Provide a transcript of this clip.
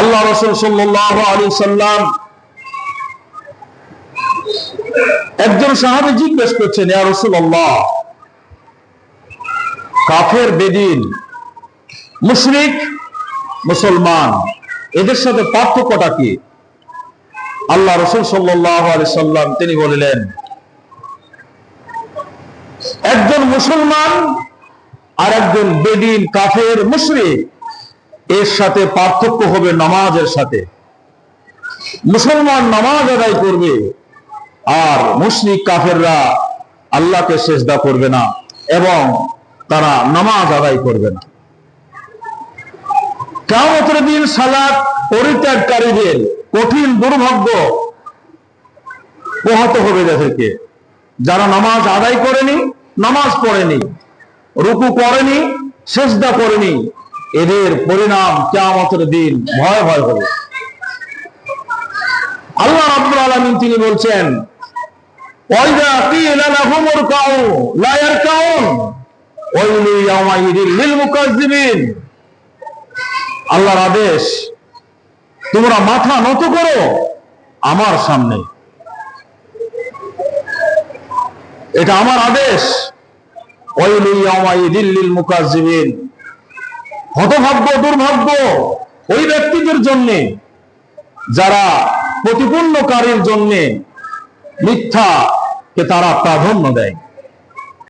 আল্লাহ রসুল সাল্লাহ আলী সাল্লাম একজন সাহাবি জিজ্ঞেস করছেন, ইয়া রসুল্লাহ কাফের বেদিন, মুশরিক, মুসলমান, এদের সাথে পার্থক্যটা কি? আল্লাহ রসুল সাল্লাহ আলি সাল্লাম তিনি বলিলেন, একজন মুসলমান আর একজন বেদিন, কাফের, মুশরিক এর সাথে পার্থক্য হবে নামাজের সাথে। মুসলমান নামাজ আদায় করবে, আর মুশরিক কাফেররা আল্লাহকে সেজদা করবে না এবং তারা নামাজ আদায় করবে না। কেমতের দিন সালাত পরিত্যাগকারীদের কঠিন দুর্ভাগ্য পোহাতে হবে এদেরকে যারা নামাজ আদায় করেনি, নামাজ পড়েনি, রুকু করেনি, সেজদা করেনি এদের পরিণাম কেমতের দিন ভয় ভয় হবে। আল্লাহ রাব্বুল আলামিন তিনি বলছেন আল্লাহর আদেশ, তোমরা মাথা নত করো আমার সামনে। এটা আমার আদেশ। ওয়াইলু ইয়াওমাইদিন লিল মুকাজ্জিবিন হতভাগ্য দুর্ভাগ্য ওই ব্যক্তিদের জন্য যারা প্রতিপূর্ণকারীর জন্যে মিথ্যাকে তারা প্রাধান্য দেয়।